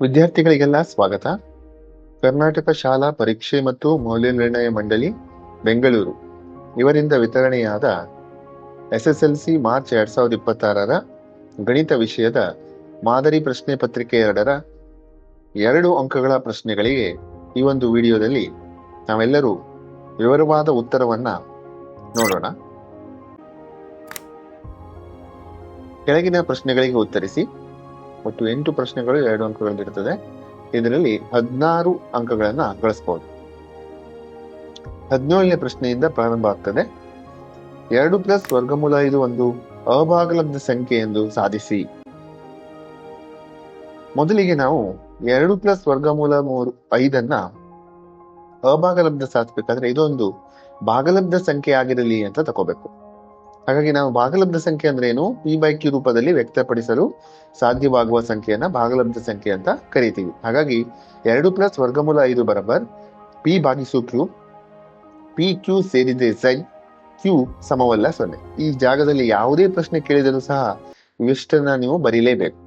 ವಿದ್ಯಾರ್ಥಿಗಳಿಗೆಲ್ಲ ಸ್ವಾಗತ. ಕರ್ನಾಟಕ ಶಾಲಾ ಪರೀಕ್ಷೆ ಮತ್ತು ಮೌಲ್ಯನಿರ್ಣಯ ಮಂಡಳಿ, ಬೆಂಗಳೂರು. ಇವರಿಂದ ವಿತರಣೆಯಾದ ಎಸ್ಎಸ್ಎಲ್ಸಿ ಮಾರ್ಚ್ ಎರಡ್ ಸಾವಿರದ ಇಪ್ಪತ್ತಾರರ ಗಣಿತ ವಿಷಯದ ಮಾದರಿ ಪ್ರಶ್ನೆ ಪತ್ರಿಕೆ ಎರಡರ ಎರಡು ಅಂಕಗಳ ಪ್ರಶ್ನೆಗಳಿಗೆ ಈ ಒಂದು ವಿಡಿಯೋದಲ್ಲಿ ನಾವೆಲ್ಲರೂ ವಿವರವಾದ ಉತ್ತರವನ್ನ ನೋಡೋಣ. ಕೆಳಗಿನ ಪ್ರಶ್ನೆಗಳಿಗೆ ಉತ್ತರಿಸಿ ಒಟ್ಟು ಎಂಟು ಪ್ರಶ್ನೆಗಳು ಎರಡು ಅಂಕಗಳಿರ್ತದೆ ಇದರಲ್ಲಿ ಹದಿನಾರು ಅಂಕಗಳನ್ನ ಗಳಿಸಬಹುದು ಹದಿನೇಳನೇ ಪ್ರಶ್ನೆಯಿಂದ ಪ್ರಾರಂಭ ಆಗ್ತದೆ. ಎರಡು ಪ್ಲಸ್ ವರ್ಗಮೂಲ ಇದು ಒಂದು ಅಭಾಗಲಬ್ಧ ಸಂಖ್ಯೆ ಎಂದು ಸಾಧಿಸಿ. ಮೊದಲಿಗೆ ನಾವು ಎರಡು ಪ್ಲಸ್ ವರ್ಗಮೂಲ ಮೂರು ಐದನ್ನ ಅಭಾಗಲಬ್ಧ ಸಾಧಿಸಬೇಕಾದ್ರೆ ಇದೊಂದು ಭಾಗಲಬ್ಧ ಸಂಖ್ಯೆ ಆಗಿರಲಿ ಅಂತ ತಗೋಬೇಕು. ಹಾಗಾಗಿ ನಾವು ಭಾಗಲಬ್ಧ ಸಂಖ್ಯೆ ಅಂದ್ರೆ ಏನು? ಪಿ ಬೈ ಕ್ಯೂ ರೂಪದಲ್ಲಿ ವ್ಯಕ್ತಪಡಿಸಲು ಸಾಧ್ಯವಾಗುವ ಸಂಖ್ಯೆಯನ್ನ ಭಾಗಲಬ್ಧ ಸಂಖ್ಯೆ ಅಂತ ಕರಿತೀವಿ. ಹಾಗಾಗಿ ಎರಡು ಪ್ಲಸ್ ವರ್ಗಮೂಲ ಐದು ಬರಬರ್. ಪಿ ಭಾಗಿಸು ಕ್ಯೂ ಪಿ ಕ್ಯೂ ಸೇರಿದೆ ಝೆಡ್ ಕ್ಯೂ ಸಮವಲ್ಲ ಸೊನ್ನೆ. ಈ ಜಾಗದಲ್ಲಿ ಯಾವುದೇ ಪ್ರಶ್ನೆ ಕೇಳಿದರೂ ಸಹ ಇವಿಷ್ಟನ್ನ ನೀವು ಬರೀಲೇಬೇಕು.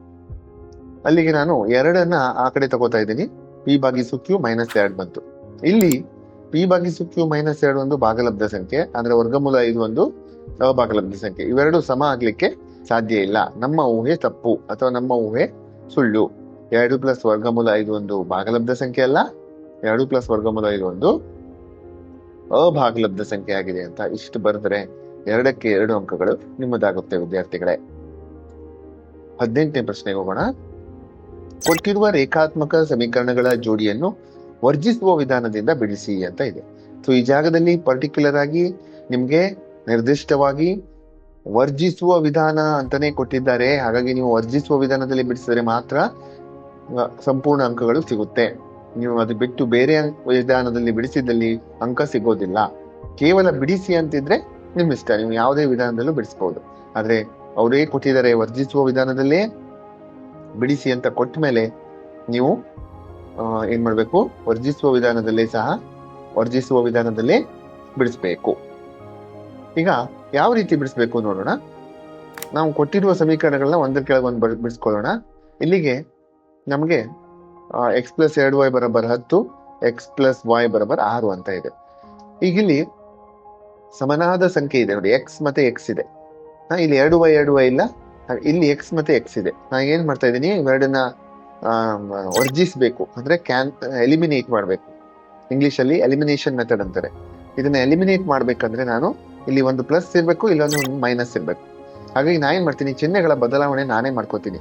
ಅಲ್ಲಿಗೆ ನಾನು ಎರಡನ್ನ ಆ ಕಡೆ ತಗೋತಾ ಇದ್ದೀನಿ. ಪಿ ಭಾಗಿಸು ಕ್ಯೂ ಮೈನಸ್ ಎರಡು ಬಂತು. ಇಲ್ಲಿ ಪಿ ಭಾಗಿಸು ಕ್ಯೂ ಮೈನಸ್ ಎರಡು ಒಂದು ಭಾಗಲಬ್ಧ ಸಂಖ್ಯೆ, ಅಂದ್ರೆ ವರ್ಗಮೂಲ ಐದು ಒಂದು ಅಭಾಗಲಬ್ಧ ಸಂಖ್ಯೆ ಇವೆರಡು ಸಮ ಆಗ್ಲಿಕ್ಕೆ ಸಾಧ್ಯ ಇಲ್ಲ. ನಮ್ಮ ಊಹೆ ತಪ್ಪು ಅಥವಾ ನಮ್ಮ ಊಹೆ ಸುಳ್ಳು. ಎರಡು ಪ್ಲಸ್ ವರ್ಗಮೂಲ ಐದು ಒಂದು ಭಾಗಲಬ್ಧ ಸಂಖ್ಯೆ ಅಲ್ಲ. ಎರಡು ಪ್ಲಸ್ ವರ್ಗಮೂಲ ಐದು ಒಂದು ಅಭಾಗಲಬ್ಧ ಸಂಖ್ಯೆ ಆಗಿದೆ ಅಂತ ಇಷ್ಟು ಬರೆದ್ರೆ ಎರಡಕ್ಕೆ ಎರಡು ಅಂಕಗಳು ನಿಮ್ಮದಾಗುತ್ತೆ ವಿದ್ಯಾರ್ಥಿಗಳೇ. ಹದಿನೆಂಟನೇ ಪ್ರಶ್ನೆಗೆ ಹೋಗೋಣ. ಕೊಟ್ಟಿರುವ ರೇಖಾತ್ಮಕ ಸಮೀಕರಣಗಳ ಜೋಡಿಯನ್ನು ವರ್ಜಿಸುವ ವಿಧಾನದಿಂದ ಬಿಡಿಸಿ ಅಂತ ಇದೆ. ಸೊ ಈ ಜಾಗದಲ್ಲಿ ಪರ್ಟಿಕ್ಯುಲರ್ ಆಗಿ ನಿಮ್ಗೆ ನಿರ್ದಿಷ್ಟವಾಗಿ ವರ್ಜಿಸುವ ವಿಧಾನ ಅಂತಾನೆ ಕೊಟ್ಟಿದ್ದಾರೆ. ಹಾಗಾಗಿ ನೀವು ವರ್ಜಿಸುವ ವಿಧಾನದಲ್ಲಿ ಬಿಡಿಸಿದ್ರೆ ಮಾತ್ರ ಸಂಪೂರ್ಣ ಅಂಕಗಳು ಸಿಗುತ್ತೆ. ನೀವು ಅದು ಬಿಟ್ಟು ಬೇರೆ ವಿಧಾನದಲ್ಲಿ ಬಿಡಿಸಿದಲ್ಲಿ ಅಂಕ ಸಿಗೋದಿಲ್ಲ. ಕೇವಲ ಬಿಡಿಸಿ ಅಂತಿದ್ರೆ ನಿಮ್ ಇಷ್ಟ. ನೀವು ಯಾವುದೇ ವಿಧಾನದಲ್ಲೂ ಬಿಡಿಸಬಹುದು ಆದ್ರೆ ಅವರೇ ಕೊಟ್ಟಿದ್ದಾರೆ ವರ್ಜಿಸುವ ವಿಧಾನದಲ್ಲೇ ಬಿಡಿಸಿ ಅಂತ ಕೊಟ್ಟ ಮೇಲೆ ನೀವು ಏನ್ ಮಾಡ್ಬೇಕು? ವರ್ಜಿಸುವ ವಿಧಾನದಲ್ಲೇ ಸಹ ವರ್ಜಿಸುವ ವಿಧಾನದಲ್ಲೇ ಬಿಡಿಸ್ಬೇಕು. ಈಗ ಯಾವ ರೀತಿ ಬಿಡಿಸ್ಬೇಕು ನೋಡೋಣ? ನಾವು ಕೊಟ್ಟಿರುವ ಸಮೀಕರಣಗಳನ್ನ ಒಂದ್ರ ಕೆಳಗೆ ಒಂದು ಬಿಡಿಸ್ಕೊಳ್ಳೋಣ. ಇಲ್ಲಿಗೆ ನಮಗೆ ಎಕ್ಸ್ ಪ್ಲಸ್ ಎರಡು ವೈ ಬರೋಬರ್ ಹತ್ತು ಎಕ್ಸ್ ಪ್ಲಸ್ ವೈ ಬರೋಬರ್ ಆರು ಅಂತ ಇದೆ. ಈಗ ಇಲ್ಲಿ ಸಮನಾದ ಸಂಖ್ಯೆ ಇದೆ ನೋಡಿ ಎಕ್ಸ್ ಮತ್ತೆ ಎಕ್ಸ್ ಇದೆ. ಇಲ್ಲಿ ಎರಡು ವೈ ಎರಡು ವೈ ಇಲ್ಲ. ಇಲ್ಲಿ ಎಕ್ಸ್ ಮತ್ತೆ ಎಕ್ಸ್ ಇದೆ. ನಾನು ಏನ್ ಮಾಡ್ತಾ ಇದ್ದೀನಿ, ಇವೆರಡನ್ನ ವರ್ಜಿಸ್ಬೇಕು. ಅಂದ್ರೆ ಕ್ಯಾನ್ ಎಲಿಮಿನೇಟ್ ಮಾಡಬೇಕು. ಇಂಗ್ಲಿಷ್ ಅಲ್ಲಿ ಎಲಿಮಿನೇಷನ್ ಮೆಥಡ್ ಅಂತಾರೆ. ಇದನ್ನ ಎಲಿಮಿನೇಟ್ ಮಾಡ್ಬೇಕಂದ್ರೆ ನಾನು ಇಲ್ಲಿ ಒಂದು ಪ್ಲಸ್ ಇರಬೇಕು, ಇಲ್ಲೊಂದು ಮೈನಸ್ ಇರಬೇಕು. ಹಾಗಾಗಿ ನಾನು ಏನು ಮಾಡ್ತೀನಿ, ಚಿಹ್ನೆಗಳ ಬದಲಾವಣೆ ನಾನೇ ಮಾಡ್ಕೋತೀನಿ.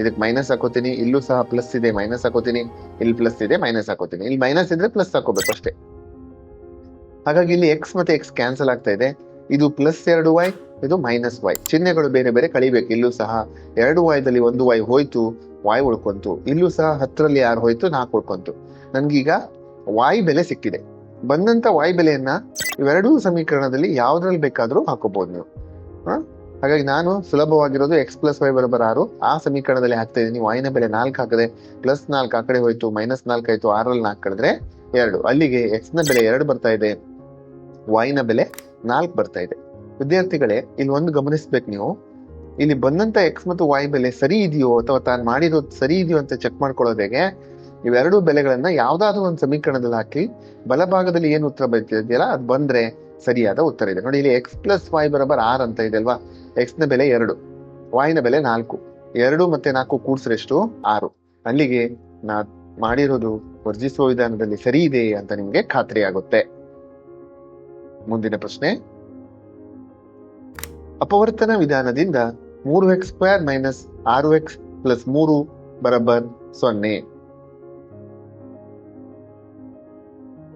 ಇದಕ್ಕೆ ಮೈನಸ್ ಹಾಕೋತೀನಿ, ಇಲ್ಲೂ ಸಹ ಪ್ಲಸ್ ಇದೆ ಮೈನಸ್ ಹಾಕೋತೀನಿ, ಇಲ್ಲಿ ಪ್ಲಸ್ ಇದೆ ಮೈನಸ್ ಹಾಕೋತೀನಿ. ಇಲ್ಲಿ ಮೈನಸ್ ಇದ್ರೆ ಪ್ಲಸ್ ಹಾಕೋಬೇಕು ಅಷ್ಟೇ. ಹಾಗಾಗಿ ಇಲ್ಲಿ ಎಕ್ಸ್ ಮತ್ತೆ ಎಕ್ಸ್ ಕ್ಯಾನ್ಸಲ್ ಆಗ್ತಾ ಇದೆ. ಇದು ಪ್ಲಸ್ ಎರಡು ವೈ ಇದು ಮೈನಸ್ ವೈ ಚಿಹ್ನೆಗಳು ಬೇರೆ ಬೇರೆ ಕಳಿಬೇಕು. ಇಲ್ಲೂ ಸಹ ಎರಡು ವೈದಲ್ಲಿ ಒಂದು ವೈ ಹೋಯ್ತು ವಾಯ್ ಉಳ್ಕೊಂತು. ಇಲ್ಲೂ ಸಹ ಹತ್ತರಲ್ಲಿ ಯಾರು ಹೋಯ್ತು, ನಾಲ್ಕು ಉಳ್ಕೊಂತು. ನನ್ಗೀಗ ವಾಯ್ ಬೆಲೆ ಸಿಕ್ಕಿದೆ. ಬಂದಂತ ವಾಯ್ ಬೆಲೆಯನ್ನ ಇವೆರಡೂ ಸಮೀಕರಣದಲ್ಲಿ ಯಾವ್ದ್ರಲ್ಲಿ ಬೇಕಾದ್ರೂ ಹಾಕೋಬಹುದು ನೀವು? ಹಾಗಾಗಿ ನಾನು ಸುಲಭವಾಗಿರೋದು ಎಕ್ಸ್ ಪ್ಲಸ್ ವೈ ಬರೋಬರ್ ಆರು. ಆ ಸಮೀಕರಣದಲ್ಲಿ ಹಾಕ್ತಾ ಇದ್ದೀನಿ ವಾಯಿನ ಬೆಲೆ ನಾಲ್ಕು ಹಾಕದೆ ಪ್ಲಸ್ ನಾಲ್ಕು ಆ ಕಡೆ ಹೋಯ್ತು ಮೈನಸ್ ನಾಲ್ಕು ಆಯ್ತು ಆರಲ್ಲಿ ನಾಲ್ಕು ಕಳೆದ್ರೆ ಎರಡು. ಅಲ್ಲಿಗೆ ಎಕ್ಸ್ನ ಬೆಲೆ ಎರಡು ಬರ್ತಾ ಇದೆ. ವಾಯಿನ ಬೆಲೆ ನಾಲ್ಕು ಬರ್ತಾ ಇದೆ. ವಿದ್ಯಾರ್ಥಿಗಳೇ, ಇಲ್ಲಿ ಒಂದು ಗಮನಿಸ್ಬೇಕು ನೀವು. ಇಲ್ಲಿ ಬಂದಂತ ಎಕ್ಸ್ ಮತ್ತು ವಾಯ್ ಬೆಲೆ ಸರಿ ಇದೆಯೋ ಅಥವಾ ತಾನು ಮಾಡಿರೋದು ಸರಿ ಇದೆಯೋ ಅಂತ ಚೆಕ್ ಮಾಡ್ಕೊಳ್ಳೋದು ಹೇಗೆ? ಇವೆರಡು ಬೆಲೆಗಳನ್ನ ಯಾವ್ದಾದ್ರು ಒಂದು ಸಮೀಕರಣದಲ್ಲಿ ಹಾಕಿ ಬಲಭಾಗದಲ್ಲಿ ಏನು ಉತ್ತರ ಬರ್ತಿದೆಯಲ್ಲ ಅದು ಬಂದ್ರೆ ಸರಿಯಾದ ಉತ್ತರ ಇದೆ. ನೋಡಿ, ಇಲ್ಲಿ ಎಕ್ಸ್ ಪ್ಲಸ್ ವೈ ಬರಬರ್ ಆರ್ ಅಂತ ಇದೆ ಅಲ್ವಾ? ಎಕ್ಸ್ನ ಬೆಲೆ ಎರಡು, y ನ ಬೆಲೆ ನಾಲ್ಕು. ಎರಡು ಮತ್ತೆ ನಾಲ್ಕು ಕೂಡ್ಸ್ರೆ ಎಷ್ಟು? ಆರು. ಅಲ್ಲಿಗೆ ನಾ ಮಾಡಿರೋದು ವರ್ಜಿಸುವ ವಿಧಾನದಲ್ಲಿ ಸರಿ ಇದೆ ಅಂತ ನಿಮ್ಗೆ ಖಾತ್ರಿ ಆಗುತ್ತೆ. ಮುಂದಿನ ಪ್ರಶ್ನೆ. ಅಪವರ್ತನ ವಿಧಾನದಿಂದ ಮೂರು ಎಕ್ಸ್ ಸ್ಕ್ವೇರ್ ಮೈನಸ್ ಆರು ಎಕ್ಸ್ ಪ್ಲಸ್ ಮೂರು ಬರಬರ್ ಸೊನ್ನೆ.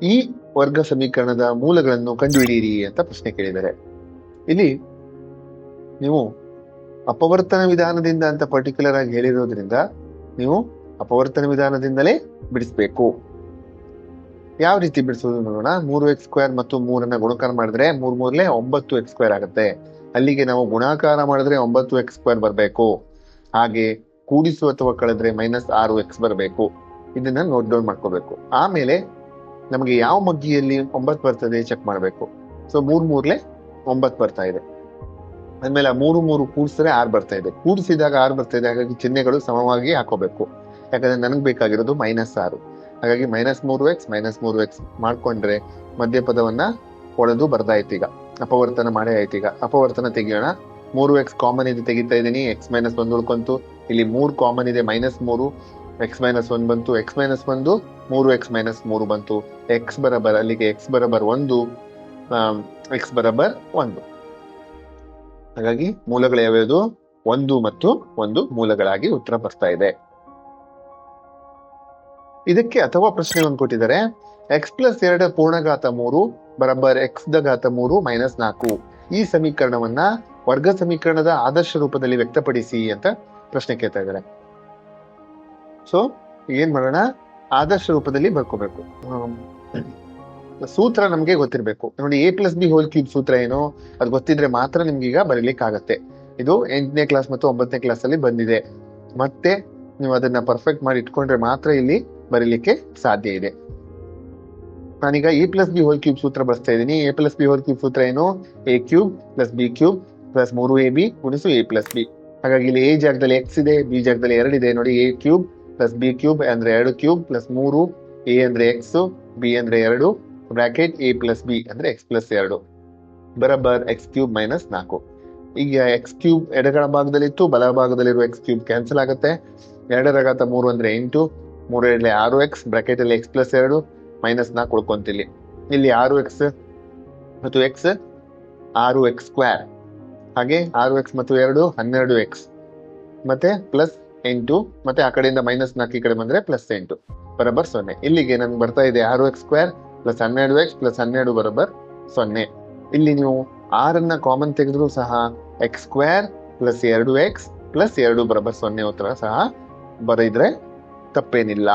ಈ ವರ್ಗ ಸಮೀಕರಣದ ಮೂಲಗಳನ್ನು ಕಂಡುಹಿಡಿಯಿರಿ ಅಂತ ಪ್ರಶ್ನೆ ಕೇಳಿದ್ದಾರೆ. ಇಲ್ಲಿ ನೀವು ಅಪವರ್ತನ ವಿಧಾನದಿಂದ ಅಂತ ಪರ್ಟಿಕ್ಯುಲರ್ ಆಗಿ ಹೇಳಿರೋದ್ರಿಂದ ನೀವು ಅಪವರ್ತನ ವಿಧಾನದಿಂದಲೇ ಬಿಡಿಸ್ಬೇಕು. ಯಾವ ರೀತಿ ಬಿಡಿಸೋದು ನೋಡೋಣ. ಮೂರು ಎಕ್ಸ್ ಸ್ಕ್ವೇರ್ ಮತ್ತು ಮೂರನ್ನ ಗುಣಕಾರ ಮಾಡಿದ್ರೆ ಮೂರ್ ಮೂರ್ಲೆ ಒಂಬತ್ತು ಎಕ್ಸ್ ಸ್ಕ್ವೇರ್ ಆಗುತ್ತೆ. ಅಲ್ಲಿಗೆ ನಾವು ಗುಣಾಕಾರ ಮಾಡಿದ್ರೆ ಒಂಬತ್ತು ಎಕ್ಸ್ ಸ್ಕ್ವೇರ್ ಬರಬೇಕು. ಹಾಗೆ ಕೂಡಿಸು ಅಥವಾ ಕಳೆದ್ರೆ ಮೈನಸ್ ಆರು ಎಕ್ಸ್ ಬರಬೇಕು. ಇದನ್ನ ನೋಟ್ ಡೌನ್ ಮಾಡ್ಕೋಬೇಕು. ಆಮೇಲೆ ನಮಗೆ ಯಾವ ಮಗ್ಗಿಯಲ್ಲಿ ಒಂಬತ್ತು ಬರ್ತದೆ ಚೆಕ್ ಮಾಡಬೇಕು. ಸೊ ಮೂರ್ ಮೂರ್ಲೆ ಒಂಬತ್ತು ಬರ್ತಾ ಇದೆ. ಆದ್ಮೇಲೆ ಆ ಮೂರು ಮೂರು ಕೂಡಿಸಿದ್ರೆ ಆರು ಬರ್ತಾ ಇದೆ. ಕೂಡಿಸಿದಾಗ ಆರ್ ಬರ್ತಾ ಇದೆ ಹಾಗಾಗಿ ಚಿಹ್ನೆಗಳು ಸಮವಾಗಿ ಹಾಕೋಬೇಕು. ಯಾಕಂದ್ರೆ ನನಗೆ ಬೇಕಾಗಿರೋದು ಮೈನಸ್ ಆರು. ಹಾಗಾಗಿ ಮೈನಸ್ ಮೂರು ಎಕ್ಸ್ ಮೈನಸ್ ಮೂರು ಎಕ್ಸ್ ಮಾಡ್ಕೊಂಡ್ರೆ ಮಧ್ಯಪದವನ್ನ ಒಡೆದು ಬರ್ದಾಯ್ತು ಈಗ ಅಪವರ್ತನ ಮಾಡೇ ಆಯ್ತು ಈಗ ಅಪವರ್ತನ ತೆಗಿಯೋಣ. ಮೂರು ಎಕ್ಸ್ ಕಾಮನ್ ಇದೆ, ತೆಗಿತಾ ಇದ್ದೀನಿ. ಎಕ್ಸ್ ಮೈನಸ್ ಒಂದು ಉಳ್ಕೊಂತು. ಇಲ್ಲಿ ಮೂರು ಕಾಮನ್ ಇದೆ ಮೈನಸ್ ಮೂರು. ಎಕ್ಸ್ ಮೈನಸ್ ಒನ್ ಬಂತು ಎಕ್ಸ್ ಮೈನಸ್ ಒಂದು, ಮೂರು ಎಕ್ಸ್ ಮೈನಸ್ ಮೂರು ಬಂತು. ಎಕ್ಸ್ ಬರಬರ್, ಅಲ್ಲಿಗೆ ಎಕ್ಸ್ ಬರಬರ್ ಒಂದು ಎಕ್ಸ್ ಬರಬರ್ ಒಂದು. ಹಾಗಾಗಿ ಮೂಲಗಳು ಯಾವ್ಯಾವುದು? ಒಂದು ಮತ್ತು ಒಂದು ಮೂಲಗಳಾಗಿ ಉತ್ತರ ಬರ್ತಾ ಇದೆ. ಇದಕ್ಕೆ ಅಥವಾ ಪ್ರಶ್ನೆ ಒಂದು ಕೊಟ್ಟಿದ್ದಾರೆ. ಎಕ್ಸ್ ಪ್ಲಸ್ ಎರಡರ ಪೂರ್ಣಘಾತ ಮೂರು, ಬರಬರ್ ಎಕ್ಸ್ ದ ಘಾತ ಮೂರು ಮೈನಸ್ ನಾಲ್ಕು. ಈ ಸಮೀಕರಣವನ್ನ ವರ್ಗ ಸಮೀಕರಣದ ಆದರ್ಶ ರೂಪದಲ್ಲಿ ವ್ಯಕ್ತಪಡಿಸಿ ಅಂತ ಪ್ರಶ್ನೆ ಕೇಳ್ತಾ ಇದ್ದಾರೆ. ಸೊ ಏನ್ ಮಾಡೋಣ? ಆದರ್ಶ ರೂಪದಲ್ಲಿ ಬರ್ಕೋಬೇಕು. ಸೂತ್ರ ನಮ್ಗೆ ಗೊತ್ತಿರ್ಬೇಕು. ನೋಡಿ A plus B whole cube ಸೂತ್ರ ಏನು? ಅದು ಗೊತ್ತಿದ್ರೆ ಮಾತ್ರ ನಿಮ್ಗೆ ಈಗ ಬರೀಲಿಕ್ಕೆ ಆಗತ್ತೆ ಇದು ಎಂಟನೇ ಕ್ಲಾಸ್ ಮತ್ತು ಒಂಬತ್ತನೇ ಕ್ಲಾಸ್ ಅಲ್ಲಿ ಬಂದಿದೆ. ಮತ್ತೆ ನೀವು ಅದನ್ನ ಪರ್ಫೆಕ್ಟ್ ಮಾಡಿ ಇಟ್ಕೊಂಡ್ರೆ ಮಾತ್ರ ಇಲ್ಲಿ ಬರೀಲಿಕ್ಕೆ ಸಾಧ್ಯ ಇದೆ. ನಾನೀಗ A plus B whole cube ಸೂತ್ರ ಬರ್ತಾ ಇದ್ದೀನಿ. A plus B whole cube ಸೂತ್ರ ಏನು? A cube plus B cube plus ಮೂರು ಎ ಬಿ ಗುಣಿಸು ಎ ಪ್ಲಸ್ ಬಿ ಹಾಗಾಗಿ ಇಲ್ಲಿ ಎ ಜಾಗದಲ್ಲಿ ಎಕ್ಸ್ ಇದೆ ಬಿ ಜಾಗದಲ್ಲಿ ಎರಡು ಇದೆ. ನೋಡಿ A cube plus B cube ಅಂದ್ರೆ ಎರಡು ಕ್ಯೂಬ್ ಪ್ಲಸ್ ಮೂರು ಎ ಅಂದ್ರೆ ಎಕ್ಸ್ ಬಿ ಅಂದ್ರೆ ಎರಡು ಬ್ರಾಕೆಟ್ ಎ ಪ್ಲಸ್ ಬಿ ಅಂದ್ರೆ ಎಕ್ಸ್ ಪ್ಲಸ್ ಎರಡು. ಬರಬರ್ ಎಕ್ಸ್ ಕ್ಯೂಬ್ ಮೈನಸ್ ನಾಲ್ಕು. ಈಗ ಎಕ್ಸ್ ಕ್ಯೂಬ್ ಎಡಗಡ ಭಾಗದಲ್ಲಿತ್ತು, ಬಲ ಭಾಗದಲ್ಲಿರುವ ಎಕ್ಸ್ ಕ್ಯೂಬ್ ಕ್ಯಾನ್ಸಲ್ ಆಗುತ್ತೆ. ಎರಡರ ಘಾತ ಮೂರು ಅಂದ್ರೆ ಎಂಟು, ಮೂರು ಎರಡಲೆ ಆರು ಎಕ್ಸ್ ಬ್ರಾಕೆಟ್ ಅಲ್ಲಿ ಎಕ್ಸ್ ಪ್ಲಸ್ ಎರಡು ಮೈನಸ್ ನಾಲ್ಕು ಉಳ್ಕೊಂತಿಲ್ಲಿ. ಇಲ್ಲಿ ಆರು ಎಕ್ಸ್ ಮತ್ತು ಎಕ್ಸ್ ಆರು ಎಕ್ಸ್ ಸ್ಕ್ವೇರ್ ಹಾಗೆ ಆರು ಎಕ್ಸ್ ಮತ್ತು ಎರಡು, ಹನ್ನೆರಡು ಎಕ್ಸ್ ಮತ್ತೆ ಪ್ಲಸ್ ಎಂಟು, ಮತ್ತೆ ಆ ಕಡೆಯಿಂದ ಮೈನಸ್ ನಾಲ್ಕು ಈ ಕಡೆ ಬಂದ್ರೆ ಪ್ಲಸ್ ಎಂಟು. ಬರಬರ್ ಸೊನ್ನೆ. ಇಲ್ಲಿಗೆ ನನ್ಗೆ ಬರ್ತಾ ಇದೆ ಆರು ಎಕ್ಸ್ ಸ್ಕ್ವೇರ್ ಪ್ಲಸ್ ಹನ್ನೆರಡು ಎಕ್ಸ್ ಪ್ಲಸ್ ಹನ್ನೆರಡು ಬರಬರ್ ಸೊನ್ನೆ. ಇಲ್ಲಿ ನೀವು ಆರನ್ನ ಕಾಮನ್ ತೆಗೆದ್ರು ಸಹ ಎಕ್ಸ್ ಸ್ಕ್ವೇರ್ ಪ್ಲಸ್ ಎರಡು ಎಕ್ಸ್ ಪ್ಲಸ್ ಎರಡು ಬರಬರ್ ಸೊನ್ನೆ ಉತ್ತರ ಸಹ ಬರೆದ್ರೆ ತಪ್ಪೇನಿಲ್ಲ.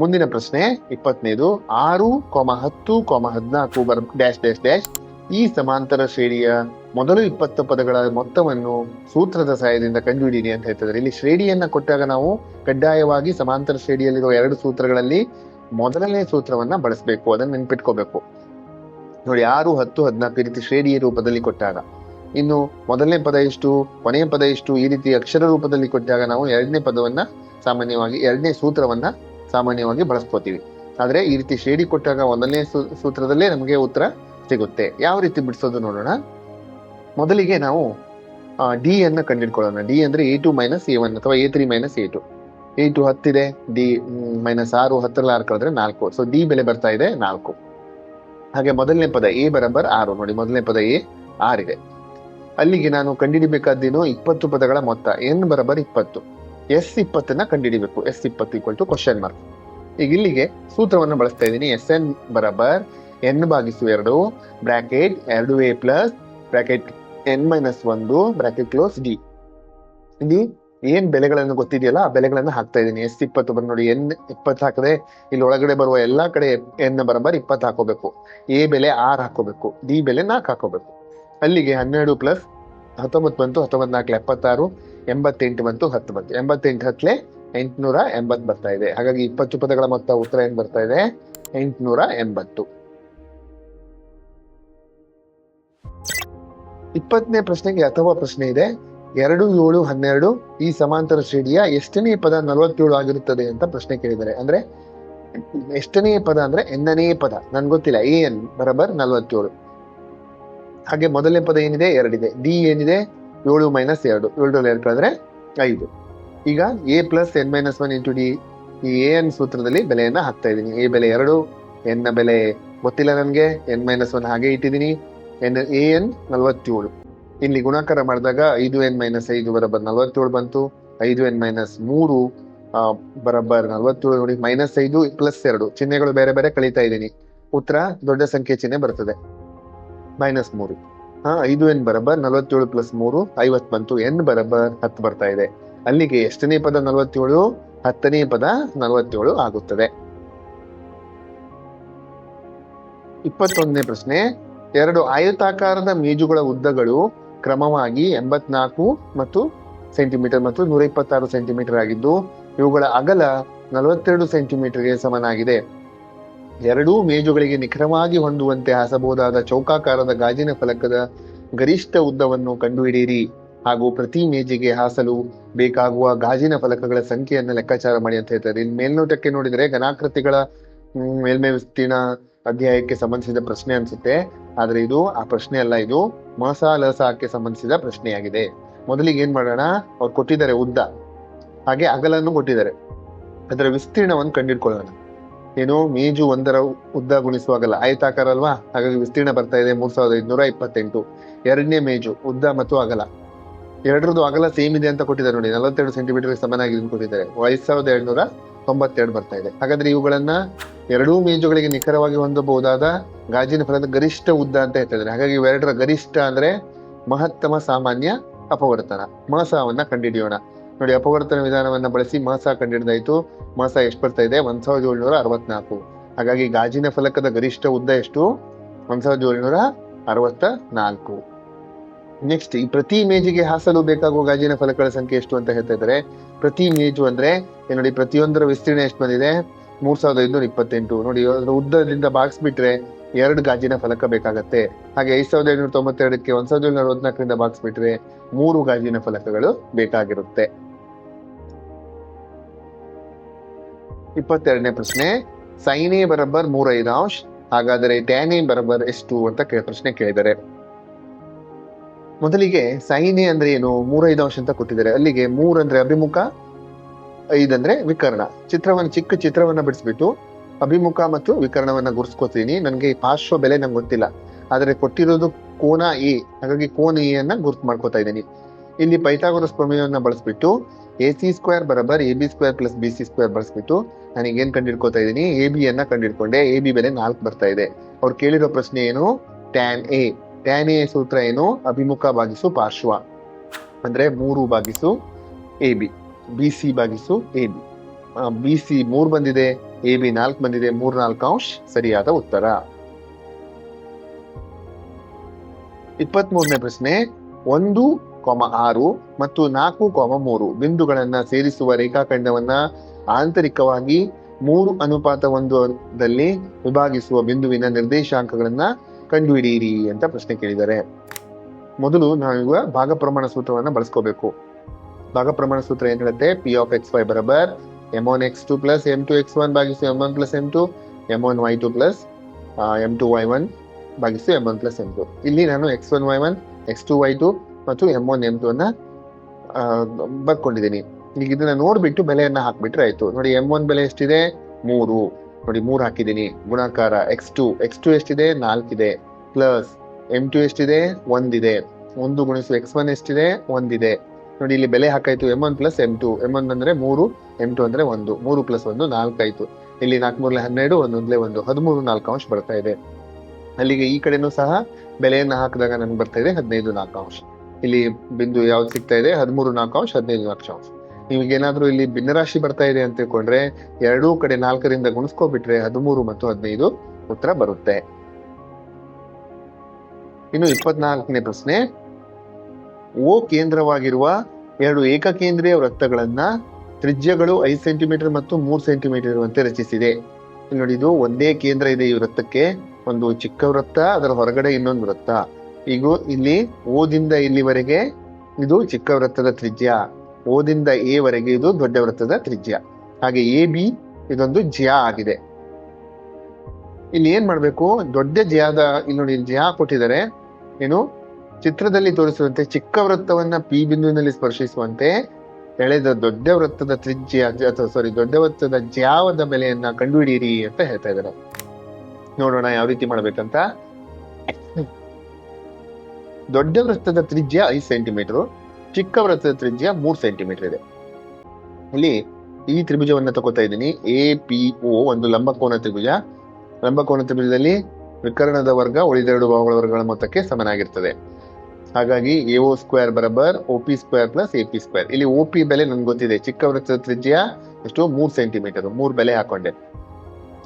ಮುಂದಿನ ಪ್ರಶ್ನೆ ಇಪ್ಪತ್ತನೇದು ಆರು ಕೊಮ ಹತ್ತು ಕೊಮ ಹದಿನಾಲ್ಕು ಬರ ಡ್ಯಾಶ್ ಡ್ಯಾಶ್ ಡ್ಯಾಶ್ ಈ ಸಮಾಂತರ ಶ್ರೇಣಿಯ ಮೊದಲು ಇಪ್ಪತ್ತು ಪದಗಳ ಮೊತ್ತವನ್ನು ಸೂತ್ರದ ಸಹಾಯದಿಂದ ಕಂಡುಹಿಡಿಯಿರಿ ಅಂತ ಹೇಳ್ತಿದ್ದಾರೆ. ಇಲ್ಲಿ ಶ್ರೇಣಿಯನ್ನ ಕೊಟ್ಟಾಗ ನಾವು ಕಡ್ಡಾಯವಾಗಿ ಸಮಾಂತರ ಶ್ರೇಣಿಯಲ್ಲಿರುವ ಎರಡು ಸೂತ್ರಗಳಲ್ಲಿ ಮೊದಲನೇ ಸೂತ್ರವನ್ನ ಬಳಸಬೇಕು, ಅದನ್ನ ನೆನ್ಪಿಟ್ಕೋಬೇಕು. ನೋಡಿ, ಆರು, ಹತ್ತು, ಹದಿನಾಲ್ಕು ಈ ರೀತಿ ಶ್ರೇಣಿಯ ರೂಪದಲ್ಲಿ ಕೊಟ್ಟಾಗ. ಇನ್ನು ಮೊದಲನೇ ಪದ ಎಷ್ಟು, ಕೊನೆಯ ಪದ ಎಷ್ಟು, ಈ ರೀತಿ ಅಕ್ಷರ ರೂಪದಲ್ಲಿ ಕೊಟ್ಟಾಗ ನಾವು ಎರಡನೇ ಪದವನ್ನ ಸಾಮಾನ್ಯವಾಗಿ, ಎರಡನೇ ಸೂತ್ರವನ್ನ ಸಾಮಾನ್ಯವಾಗಿ ಬಳಸ್ಕೋತೀವಿ. ಆದ್ರೆ ಈ ರೀತಿ ಶ್ರೇಣಿ ಕೊಟ್ಟಾಗ ಒಂದನೇ ಸೂತ್ರದಲ್ಲೇ ನಮಗೆ ಉತ್ತರ ಸಿಗುತ್ತೆ. ಯಾವ ರೀತಿ ಬಿಡಿಸೋದು ನೋಡೋಣ. ಮೊದಲಿಗೆ ನಾವು ಡಿ ಅನ್ನ ಕಂಡಿಡ್ಕೊಳ್ಳೋಣ ಡಿ ಅಂದ್ರೆ A two minus A one ಅಥವಾ A three minus A two A two ಹತ್ತಿದೆ D minus ಆರು, ಹತ್ತರಲ್ಲಿ ಆರು ಕಳೆದ್ರೆ ನಾಲ್ಕು. ಸೊ ಡಿ ಬೆಲೆ ಬರ್ತಾ ಇದೆ ನಾಲ್ಕು. ಹಾಗೆ ಮೊದಲನೇ ಪದ ಎ ಬರಬರ್ ಆರು. ನೋಡಿ, ಮೊದಲನೇ ಪದ ಎ ಆರಿದೆ ಅಲ್ಲಿಗೆ ನಾನು ಕಂಡುಹಿಡಿಬೇಕಾದ್ದೇನು ಇಪ್ಪತ್ತು ಪದಗಳ ಮೊತ್ತ. ಎನ್ ಬರಬರ್ ಇಪ್ಪತ್ತು. ಎಸ್ ಇಪ್ಪತ್ತನ್ನ ಕಂಡುಹಿಡಿಬೇಕು. ಎಸ್ ಇಪ್ಪತ್ತು ಈಕ್ವಲ್ ಟು ಕ್ವಶನ್ ಮಾರ್ಕ್ ಈಗ ಇಲ್ಲಿಗೆ ಸೂತ್ರವನ್ನು ಬಳಸ್ತಾ ಇದ್ದೀನಿ. ಎಸ್ ಎನ್ ಬರಬರ್ ಎನ್ ಭಾಗಿಸು ಎರಡು, ಬ್ರಾಕೆಟ್ ಎರಡು A plus bracket N minus ಒಂದು, ಬ್ರಾಕೆಟ್ ಕ್ಲೋಸ್ ಡಿ ಇಲ್ಲಿ ಏನ್ ಬೆಲೆಗಳನ್ನು ಗೊತ್ತಿದೆಯಲ್ಲ, ಆ ಬೆಲೆಗಳನ್ನು ಹಾಕ್ತಾ ಇದ್ದೀನಿ. ಎಸ್ ಇಪ್ಪತ್ತು ಬಂದು ನೋಡಿ ಎನ್ ಇಪ್ಪತ್ತು ಹಾಕದೆ ಇಲ್ಲಿ ಒಳಗಡೆ ಬರುವ ಎಲ್ಲಾ ಕಡೆ ಎನ್ ಬರಬರ್ ಇಪ್ಪತ್ತು ಹಾಕೋಬೇಕು. ಎ ಬೆಲೆ ಆರ್ ಹಾಕೋಬೇಕು ಡಿ ಬೆಲೆ ನಾಲ್ಕು ಹಾಕೋಬೇಕು. ಅಲ್ಲಿಗೆ ಹನ್ನೆರಡು ಪ್ಲಸ್ ಹತ್ತೊಂಬತ್ತು ಬಂತು ಹತ್ತೊಂಬತ್ತು ನಾಲ್ಕು ಎಪ್ಪತ್ತಾರು, ಎಂಬತ್ತೆಂಟು ಬಂತು, ಹತ್ತು ಬಂತು. ಎಂಬತ್ತೆಂಟು ಹತ್ಲೆ ಎಂಟುನೂರ ಎಂಬತ್ತು ಬರ್ತಾ ಇದೆ. ಹಾಗಾಗಿ ಇಪ್ಪತ್ತು ಪದಗಳ ಮೊತ್ತ ಉತ್ತರ ಏನ್ ಬರ್ತಾ ಇದೆ? ಎಂಟುನೂರ ಎಂಬತ್ತು. ಇಪ್ಪತ್ತನೇ ಪ್ರಶ್ನೆಗೆ ಅಥವಾ ಪ್ರಶ್ನೆ ಇದೆ. ಎರಡು, ಏಳು, ಹನ್ನೆರಡು ಈ ಸಮಾಂತರ ಶ್ರೇಣಿಯ ಎಷ್ಟನೇ ಪದ ನಲವತ್ತೇಳು ಆಗಿರುತ್ತದೆ ಅಂತ ಪ್ರಶ್ನೆ ಕೇಳಿದ್ದಾರೆ. ಅಂದ್ರೆ ಎಷ್ಟನೇ ಪದ ಅಂದ್ರೆ ಎನ್ನನೇ ಪದ. ನನ್ಗೆ ಗೊತ್ತಿಲ್ಲ. ಎ ಎನ್ ಬರಬರ್ ನಲವತ್ತೇಳು. ಹಾಗೆ ಮೊದಲನೇ ಪದ ಏನಿದೆ? ಎರಡಿದೆ. ಡಿ ಏನಿದೆ? ಏಳು ಮೈನಸ್ ಎರಡು. ಏಳು ಎರಡು ಕಳೆದ್ರೆ ಐದು. ಈಗ A plus N minus one into D ಈ ಎ ಎನ್ ಸೂತ್ರದಲ್ಲಿ ಬೆಲೆಯನ್ನ ಹಾಕ್ತಾ ಇದ್ದೀನಿ. ಎ ಬೆಲೆ ಎರಡು ಎನ್ನ ಬೆಲೆ ಗೊತ್ತಿಲ್ಲ ನನಗೆ. ಎನ್ ಮೈನಸ್ ಒನ್ ಹಾಗೆ ಇಟ್ಟಿದ್ದೀನಿ. ಎನ್ ಎ ಎನ್ ನಲವತ್ತೇಳು. ಇಲ್ಲಿ ಗುಣಾಕಾರ ಮಾಡಿದಾಗ ಐದು ಎನ್ ಮೈನಸ್ ಐದು ಬರಬರ್ ನಲವತ್ತೇಳು ಬಂತು. ಐದು ಎನ್ ಮೈನಸ್ ಮೂರು ಬರಬರ್ ನಲವತ್ತೇಳು ನೋಡಿ ಮೈನಸ್ ಐದು ಪ್ಲಸ್ ಎರಡು. ಚಿಹ್ನೆಗಳು ಬೇರೆ ಬೇರೆ ಕಳೀತಾ ಇದ್ದೀನಿ. ಉತ್ತರ ದೊಡ್ಡ ಸಂಖ್ಯೆ ಚಿಹ್ನೆ ಬರ್ತದೆ. ಮೈನಸ್ ಮೂರು. ಹಾ, ಐದು ಎನ್ ಬರಬರ್, ನಲವತ್ತೇಳು ಪ್ಲಸ್ ಮೂರು ಐವತ್ ಬಂತು. ಎನ್ ಬರಬರ್ ಹತ್ತು ಬರ್ತಾ ಇದೆ. ಅಲ್ಲಿಗೆ ಎಷ್ಟನೇ ಪದ ನಲವತ್ತೇಳು? ಹತ್ತನೇ ಪದ ನಲವತ್ತೇಳು ಆಗುತ್ತದೆ. ಇಪ್ಪತ್ತೊಂದನೇ ಪ್ರಶ್ನೆ. ಎರಡು ಆಯತಾಕಾರದ ಮೇಜುಗಳ ಉದ್ದಗಳು ಕ್ರಮವಾಗಿ ಎಂಬತ್ನಾಲ್ಕು ಮತ್ತು ಸೆಂಟಿಮೀಟರ್ ಮತ್ತು ನೂರ ಇಪ್ಪತ್ತಾರು ಸೆಂಟಿಮೀಟರ್ ಆಗಿದ್ದು, ಇವುಗಳ ಅಗಲ ನಲವತ್ತೆರಡು ಸೆಂಟಿಮೀಟರ್ಗೆ ಸಮನಾಗಿದೆ. ಎರಡೂ ಮೇಜುಗಳಿಗೆ ನಿಖರವಾಗಿ ಹೊಂದುವಂತೆ ಹಾಸಬಹುದಾದ ಚೌಕಾಕಾರದ ಗಾಜಿನ ಫಲಕದ ಗರಿಷ್ಠ ಉದ್ದವನ್ನು ಕಂಡುಹಿಡಿಯಿರಿ. ಹಾಗೂ ಪ್ರತಿ ಮೇಜಿಗೆ ಹಾಸಲು ಬೇಕಾಗುವ ಗಾಜಿನ ಫಲಕಗಳ ಸಂಖ್ಯೆಯನ್ನು ಲೆಕ್ಕಾಚಾರ ಮಾಡಿ ಅಂತ ಹೇಳ್ತಾರೆ. ಇಲ್ಲಿ ಮೇಲ್ನೋಟಕ್ಕೆ ನೋಡಿದರೆ ಘನಾಕೃತಿಗಳ ಮೇಲ್ಮೈ ವಿಸ್ತೀರ್ಣ ಅಧ್ಯಾಯಕ್ಕೆ ಸಂಬಂಧಿಸಿದ ಪ್ರಶ್ನೆ ಅನ್ಸುತ್ತೆ. ಆದ್ರೆ ಇದು, ಆ ಪ್ರಶ್ನೆ ಅಲ್ಲ, ಇದು ಮಸ ಲಸಕ್ಕೆ ಸಂಬಂಧಿಸಿದ ಪ್ರಶ್ನೆಯಾಗಿದೆ. ಮೊದಲಿಗೆ ಏನ್ ಮಾಡೋಣ? ಅವ್ರು ಕೊಟ್ಟಿದ್ದಾರೆ ಉದ್ದ. ಹಾಗೆ ಅಗಲನ್ನು ಕೊಟ್ಟಿದ್ದಾರೆ. ಅದರ ವಿಸ್ತೀರ್ಣವನ್ನು ಕಂಡಿಡ್ಕೊಳ್ಳೋಣ. ಏನು? ಮೇಜು ಒಂದರ ಉದ್ದ ಗುಣಿಸುವಾಗಲ್ಲ. ಆಯತಾಕಾರ ಅಲ್ವಾ? ಹಾಗಾಗಿ ವಿಸ್ತೀರ್ಣ ಬರ್ತಾ ಇದೆ ಮೂರ್ ಸಾವಿರದ ಐದ್ನೂರ ಇಪ್ಪತ್ತೆಂಟು. ಎರಡನೇ ಮೇಜು, ಉದ್ದ ಮತ್ತು ಅಗಲ. ಎರಡರದ್ದು ಅಗಲ ಸೇಮ್ ಇದೆ ಅಂತ ಕೊಟ್ಟಿದ್ದಾರೆ ನೋಡಿ. ನಲವತ್ತೆರಡು ಸೆಂಟಿಮೀಟರ್ ಸಮನಾಗಿ ಕೊಟ್ಟಿದ್ದಾರೆ. ಐದ್ ಸಾವಿರದ ಎರಡ್ನೂರ ತೊಂಬತ್ತೆರಡು ಬರ್ತಾ ಇದೆ. ಹಾಗಾದ್ರೆ ಇವುಗಳನ್ನ ಎರಡೂ ಮೇಜುಗಳಿಗೆ ನಿಖರವಾಗಿ ಹೊಂದಬಹುದಾದ ಗಾಜಿನ ಫಲದ ಗರಿಷ್ಠ ಉದ್ದ ಅಂತ ಹೇಳ್ತಿದ್ದಾರೆ. ಹಾಗಾಗಿ ಇವೆರಡರ ಗರಿಷ್ಠ ಅಂದ್ರೆ ಮಹತ್ತಮ ಸಾಮಾನ್ಯ ಅಪವರ್ತನ. ಮಾಸವನ್ನ ಕಂಡುಹಿಡಿಯೋಣ. ನೋಡಿ, ಅಪವರ್ತನ ವಿಧಾನವನ್ನ ಬಳಸಿ ಮಾಸ ಕಂಡುಹಿಡಿದಾಯ್ತು. ಮಾಸ ಎಷ್ಟು ಬರ್ತಾ ಇದೆ? ಒಂದ್ ಸಾವಿರದ ಏಳ್ನೂರ ಅರವತ್ನಾಲ್ಕು ಹಾಗಾಗಿ ಗಾಜಿನ ಫಲಕದ ಗರಿಷ್ಠ ಉದ್ದ ಎಷ್ಟು? ಒಂದ್ ಸಾವಿರದ ಏಳ್ನೂರ ಅರವತ್ತ ನಾಲ್ಕು ನೆಕ್ಸ್ಟ್ ಈ ಪ್ರತಿ ಮೇಜಿಗೆ ಹಾಸಲು ಬೇಕಾಗುವ ಗಾಜಿನ ಫಲಕಗಳ ಸಂಖ್ಯೆ ಎಷ್ಟು ಅಂತ ಹೇಳ್ತಾ ಇದ್ದಾರೆ. ಪ್ರತಿ ಮೇಜು ಅಂದ್ರೆ ನೋಡಿ, ಪ್ರತಿಯೊಂದರ ವಿಸ್ತೀರ್ಣ ಎಷ್ಟು ಬಂದಿದೆ? ಮೂರ್ ಸಾವಿರದ ಐದ್ನೂರ ಇಪ್ಪತ್ತೆಂಟು. ನೋಡಿ, ಅದ್ರ ಉದ್ದದಿಂದ ಬಾಗಿಸ್ಬಿಟ್ರೆ ಎರಡು ಗಾಜಿನ ಫಲಕ ಬೇಕಾಗತ್ತೆ. ಹಾಗೆ ಐದ್ ಸಾವಿರದ ಐನೂರ ತೊಂಬತ್ತೆರಡಕ್ಕೆ ಒಂದ್ ಸಾವಿರದ ಏಳ್ನೂರ ಅರವತ್ನಾಲ್ಕರಿಂದ ಬಾಗಿಸ್ಬಿಟ್ರೆ ಮೂರು ಗಾಜಿನ ಫಲಕಗಳು ಬೇಕಾಗಿರುತ್ತೆ. ಇಪ್ಪತ್ತೆರಡನೇ ಪ್ರಶ್ನೆ, ಸೈನೆ ಬರಬ್ಬರ್ ಮೂರ ಐದಾಂಶ ಹಾಗಾದರೆ ಟ್ಯಾನೆ ಬರಬ್ಬರ್ ಎಷ್ಟು ಅಂತ ಪ್ರಶ್ನೆ ಕೇಳಿದ್ದಾರೆ. ಮೊದಲಿಗೆ ಸೈನೆ ಅಂದ್ರೆ ಏನು? ಮೂರ ಐದಾಂಶ ಅಂತ ಕೊಟ್ಟಿದ್ದಾರೆ. ಅಲ್ಲಿಗೆ ಮೂರ್ ಅಂದ್ರೆ ಅಭಿಮುಖ ಐದಂದ್ರೆ ವಿಕರ್ಣ. ಚಿತ್ರವನ್ನ, ಚಿಕ್ಕ ಚಿತ್ರವನ್ನ ಬಿಡಿಸ್ಬಿಟ್ಟು ಅಭಿಮುಖ ಮತ್ತು ವಿಕರ್ಣವನ್ನ ಗುರ್ಸ್ಕೋತೀನಿ. ನನಗೆ ಈ ಪಾರ್ಶ್ವ ಬೆಲೆ ನಂಗೆ ಗೊತ್ತಿಲ್ಲ. ಆದರೆ ಕೊಟ್ಟಿರೋದು ಕೋನ ಎ. ಹಾಗಾಗಿ ಕೋನ ಎ ಅನ್ನ ಗುರ್ತು ಮಾಡ್ಕೋತಾ ಇದ್ದೀನಿ. ಇಲ್ಲಿ ಪೈಥಾಗೋರಸ್ ಪ್ರಮೇಯವನ್ನ ಬಳಸ್ಬಿಟ್ಟು A C square ಬರಬರ್, A B square plus B C square ಬಳಸ್ಬಿಟ್ಟು ನನಗೆ ಏನ್ ಕಂಡಿಡ್ಕೋತಾ ಇದ್ದೀನಿ? ಎ ಬಿ ಅನ್ನ ಕಂಡಿಡ್ಕೊಂಡೆ. ಎ ಬಿ ಬೆಲೆ ನಾಲ್ಕು ಬರ್ತಾ ಇದೆ. ಅವ್ರು ಕೇಳಿರೋ ಪ್ರಶ್ನೆ ಏನು? Tan A. ಟ್ಯಾನ್ ಎ ಸೂತ್ರ ಏನು? ಅಭಿಮುಖ ಭಾಗಿಸು ಪಾರ್ಶ್ವ. ಅಂದ್ರೆ ಮೂರು ಭಾಗಿಸು ಎ ಬಿ. ಬಿ ಸಿ ಭಾಗಿಸು ಎ ಬಿ ಬಿ ಸಿ ಮೂರ್ ಬಂದಿದೆ ಎ ಬಿ ನಾಲ್ಕು ಬಂದಿದೆ, ಮೂರ್ ನಾಲ್ಕು ಅಂಶ ಸರಿಯಾದ ಉತ್ತರ. ಇಪ್ಪತ್ತ್ ಮೂರನೇ ಪ್ರಶ್ನೆ, ಒಂದು ಕಾಮ ಆರು ಮತ್ತು ನಾಲ್ಕು ಕೋಮ ಮೂರು ಬಿಂದುಗಳನ್ನ ಸೇರಿಸುವ ರೇಖಾಖಂಡವನ್ನ ಆಂತರಿಕವಾಗಿ ಮೂರು ಅನುಪಾತ ಒಂದರಲ್ಲಿ ವಿಭಾಗಿಸುವ ಬಿಂದುವಿನ ನಿರ್ದೇಶಾಂಕಗಳನ್ನ ಕಂಡುಹಿಡಿಯಿರಿ ಅಂತ ಪ್ರಶ್ನೆ ಕೇಳಿದ್ದಾರೆ. ಮೊದಲು ನಾವೀಗ ಭಾಗ ಪ್ರಮಾಣ ಸೂತ್ರವನ್ನ ಬಳಸ್ಕೋಬೇಕು. ಭಾಗ ಪ್ರಮಾಣ ಸೂತ್ರ ಏನ್ ಹೇಳುತ್ತೆ? P of X Y ಬರಬರ್. M one X two plus M two X one ಭಾಗಿಸು M one plus M two M one Y two plus M two Y one ಭಾಗಿಸು M one plus M two ಇಲ್ಲಿ ನಾನು X one Y one X two Y two ಮತ್ತು M one M two ಅನ್ನ ಬರ್ಕೊಂಡಿದ್ದೀನಿ. ಈಗ ಇದನ್ನ ನೋಡ್ಬಿಟ್ಟು ಬೆಲೆಯನ್ನ ಹಾಕ್ಬಿಟ್ರೆ ಆಯ್ತು. ನೋಡಿ ಎಂ ಒನ್ ಬೆಲೆ ಎಷ್ಟಿದೆ? ಮೂರು. ನೋಡಿ, ಮೂರು ಹಾಕಿದ್ದೀನಿ. ಗುಣಾಕಾರ ಎಕ್ಸ್ ಟು ಎಕ್ಸ್ ಟು ಎಷ್ಟಿದೆ? ನಾಲ್ಕಿದೆ. ಪ್ಲಸ್ ಎಂ ಟು ಎಷ್ಟಿದೆ? ಒಂದಿದೆ. ಒಂದು ಗುಣಿಸು ಎಕ್ಸ್ ಒನ್ ಎಷ್ಟಿದೆ? ಒಂದಿದೆ. ನೋಡಿ, ಇಲ್ಲಿ ಬೆಲೆ ಹಾಕಾಯ್ತು M one plus M two M one ಅಂದ್ರೆ ಮೂರು ಎಂ ಟು ಅಂದ್ರೆ ಒಂದು. ಮೂರು ಪ್ಲಸ್ ಒಂದು ನಾಲ್ಕಾಯ್ತು. ಇಲ್ಲಿ ನಾಲ್ಕು ಮೂರ್ಲೆ ಹನ್ನೆರಡು, ಒಂದೊಂದ್ಲೆ ಒಂದು. ಹದಿಮೂರು ನಾಲ್ಕು ಅಂಶ ಬರ್ತಾ ಇದೆ. ಅಲ್ಲಿಗೆ ಈ ಕಡೆನೂ ಸಹ ಬೆಲೆಯನ್ನ ಹಾಕಿದಾಗ ನನ್ಗೆ ಬರ್ತಾ ಇದೆ ಹದಿನೈದು ನಾಲ್ಕು ಅಂಶ. ಇಲ್ಲಿ ಬಿಂದು ಯಾವ್ದು ಸಿಗ್ತಾ ಇದೆ? ಹದಿಮೂರು ನಾಲ್ಕು ಅಂಶ, ಹದಿನೈದು ನಾಲ್ಕು ಅಂಶ. ನಿಮಗೇನಾದ್ರೂ ಇಲ್ಲಿ ಭಿನ್ನರಾಶಿ ಬರ್ತಾ ಇದೆ ಅಂತ ತಿಳ್ಕೊಂಡ್ರೆ ಎರಡೂ ಕಡೆ ನಾಲ್ಕರಿಂದ ಗುಣಿಸ್ಕೊಬಿಟ್ರೆ ಹದಿಮೂರು ಮತ್ತು ಹದಿನೈದು ಉತ್ತರ ಬರುತ್ತೆ. ಇನ್ನು ಇಪ್ಪತ್ನಾಲ್ಕನೇ ಪ್ರಶ್ನೆ. ಓ ಕೇಂದ್ರವಾಗಿರುವ ಎರಡು ಏಕಕೇಂದ್ರೀಯ ವೃತ್ತಗಳನ್ನ ತ್ರಿಜ್ಯಗಳು ಐದು ಸೆಂಟಿಮೀಟರ್ ಮತ್ತು ಮೂರು ಸೆಂಟಿಮೀಟರ್ ಇರುವಂತೆ ರಚಿಸಿದೆ. ನೋಡಿ, ಇದು ಒಂದೇ ಕೇಂದ್ರ ಇದೆ ಈ ವೃತ್ತಕ್ಕೆ. ಒಂದು ಚಿಕ್ಕ ವೃತ್ತ, ಅದರ ಹೊರಗಡೆ ಇನ್ನೊಂದು ವೃತ್ತ. ಈಗ ಇಲ್ಲಿ ಓದಿಂದ ಇಲ್ಲಿವರೆಗೆ ಇದು ಚಿಕ್ಕ ವೃತ್ತದ ತ್ರಿಜ್ಯ. ಓದಿಂದ ಎ ವರೆಗೆ ಇದು ದೊಡ್ಡ ವೃತ್ತದ ತ್ರಿಜ್ಯ. ಹಾಗೆ ಎ, ಬಿ ಇದೊಂದು ಜ್ಯ ಆಗಿದೆ. ಇಲ್ಲಿ ಏನ್ ಮಾಡ್ಬೇಕು? ದೊಡ್ಡ ಜ್ಯಾದ, ಇಲ್ಲಿ ನೋಡಿ, ಜ್ಯಾ ಕೊಟ್ಟಿದ್ದಾರೆ. ಏನು? ಚಿತ್ರದಲ್ಲಿ ತೋರಿಸುವಂತೆ ಚಿಕ್ಕ ವೃತ್ತವನ್ನ ಪಿ ಬಿಂದುವಿನಲ್ಲಿ ಸ್ಪರ್ಶಿಸುವಂತೆ ಎಳೆದ ದೊಡ್ಡ ವೃತ್ತದ ತ್ರಿಜ್ಯ, ಅಥವಾ ಸಾರಿ ದೊಡ್ಡ ವೃತ್ತದ ಜಾವದ ಬೆಲೆಯನ್ನ ಕಂಡುಹಿಡಿಯಿರಿ ಅಂತ ಹೇಳ್ತಾ ಇದ್ದಾರೆ. ನೋಡೋಣ ಯಾವ ರೀತಿ ಮಾಡ್ಬೇಕಂತ. ದೊಡ್ಡ ವೃತ್ತದ ತ್ರಿಜ್ಯ ಐದು ಸೆಂಟಿಮೀಟರ್, ಚಿಕ್ಕ ವೃತ್ತದ ತ್ರಿಜ್ಯ ಮೂರು ಸೆಂಟಿಮೀಟರ್ ಇದೆ. ಇಲ್ಲಿ ಈ ತ್ರಿಭುಜವನ್ನ ತಗೋತಾ ಇದ್ದೀನಿ. ಎ, ಪಿ ಒ ಒಂದು ಲಂಬಕೋನ ತ್ರಿಭುಜ. ಲಂಬಕೋನ ತ್ರಿಭುಜದಲ್ಲಿ ವಿಕರಣದ ವರ್ಗ, ಉಳಿದೆರಡು ಬಾಹುಗಳ ವರ್ಗಗಳ ಮೊತ್ತಕ್ಕೆ ಸಮನಾಗಿರ್ತದೆ. ಹಾಗಾಗಿ A O square ಬರಬರ್, O P square plus A P square. ಇಲ್ಲಿ ಒ ಪಿ ಬೆಲೆ ನನ್ಗೆ ಗೊತ್ತಿದೆ. ಚಿಕ್ಕ ವೃತ್ತದ ತ್ರಿಜ್ಯ ಎಷ್ಟು? ಮೂರ್ ಸೆಂಟಿಮೀಟರ್. ಮೂರ್ ಬೆಲೆ ಹಾಕೊಂಡೆ.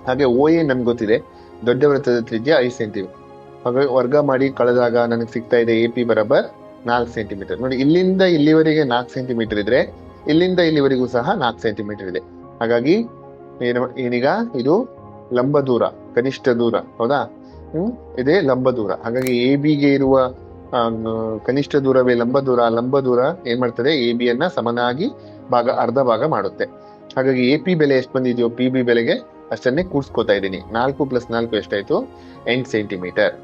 ಹಾಗೆ ಓ ಎ ನನ್ಗೆ ಗೊತ್ತಿದೆ. ದೊಡ್ಡ ವೃತ್ತದ ತ್ರಿಜ್ಯ ಐದು ಸೆಂಟಿಮೀಟರ್ ಹಾಗಾಗಿ ವರ್ಗ ಮಾಡಿ ಕಳೆದಾಗ ನನಗೆ ಸಿಗ್ತಾ ಇದೆ ಎ ಪಿ ಬರಬರ್ ನಾಲ್ಕು ಸೆಂಟಿಮೀಟರ್. ನೋಡಿ, ಇಲ್ಲಿಂದ ಇಲ್ಲಿವರೆಗೆ ನಾಲ್ಕು ಸೆಂಟಿಮೀಟರ್ ಇದ್ರೆ, ಇಲ್ಲಿಂದ ಇಲ್ಲಿವರೆಗೂ ಸಹ ನಾಲ್ಕು ಸೆಂಟಿಮೀಟರ್ ಇದೆ. ಹಾಗಾಗಿ ಏನು ಏನೀಗ? ಇದು ಲಂಬ ದೂರ, ಕನಿಷ್ಠ ದೂರ. ಹೌದಾ? ಇದೆ ಲಂಬ ದೂರ. ಹಾಗಾಗಿ ಎ ಬಿಗೆ ಇರುವ ಕನಿಷ್ಠ ದೂರವೇ ಲಂಬ ದೂರ ಲಂಬ ದೂರ ಏನ್ ಮಾಡ್ತದೆ? ಎ ಬಿ ಅನ್ನ ಸಮನಾಗಿ ಭಾಗ, ಅರ್ಧ ಭಾಗ ಮಾಡುತ್ತೆ. ಹಾಗಾಗಿ ಎ ಪಿ ಬೆಲೆ ಎಷ್ಟು ಬಂದಿದೆಯೋ ಪಿ ಬಿ ಬೆಲೆಗೆ ಅಷ್ಟನ್ನೇ ಕೂಡ್ಸ್ಕೊತಾ ಇದ್ದೀನಿ. ನಾಲ್ಕು ಪ್ಲಸ್ ನಾಲ್ಕು ಎಷ್ಟಾಯ್ತು? ಎಂಟು ಸೆಂಟಿಮೀಟರ್